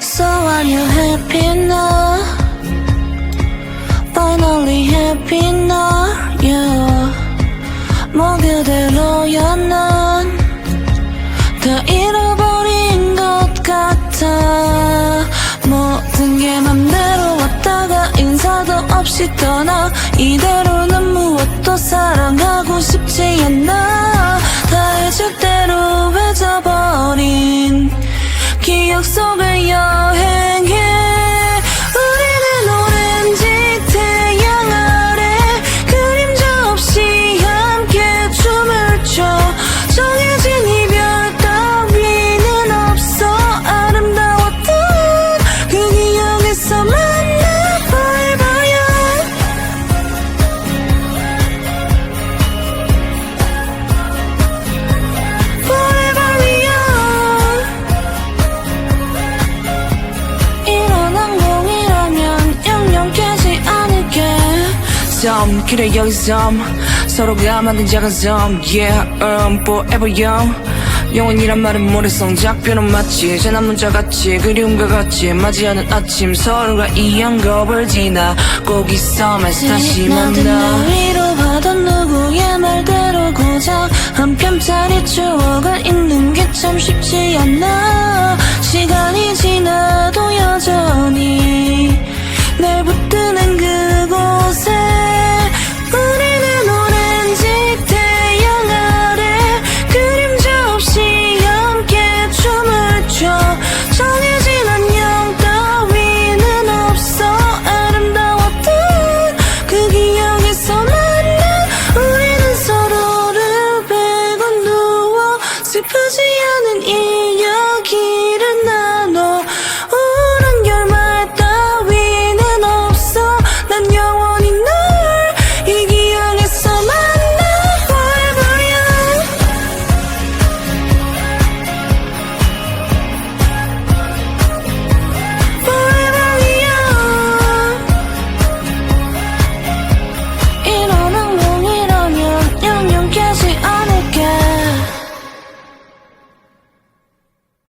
So are you happy now? Finally happy now, yeah. 뭐 그대로야 난다 잃어버린 것 같아 모든 게 맘대로 왔다가 인사도 없이 떠나 이대로는 무엇도 사랑하고 싶지 않아 섬 그래 여기 섬 서로가 만든 작은 섬 Yeah um, forever young. 영원이란 말은 모래성 작별은 마치 재난 문자 같이 그리움과 같이 맞이하는 아침. 서로가 이 영겁을 지나 꼭이 섬에서 다시 만나. 날 위로받은 누구의 말대로 고작 한 편짜리 추억을 잊는 게 참 쉽지 않아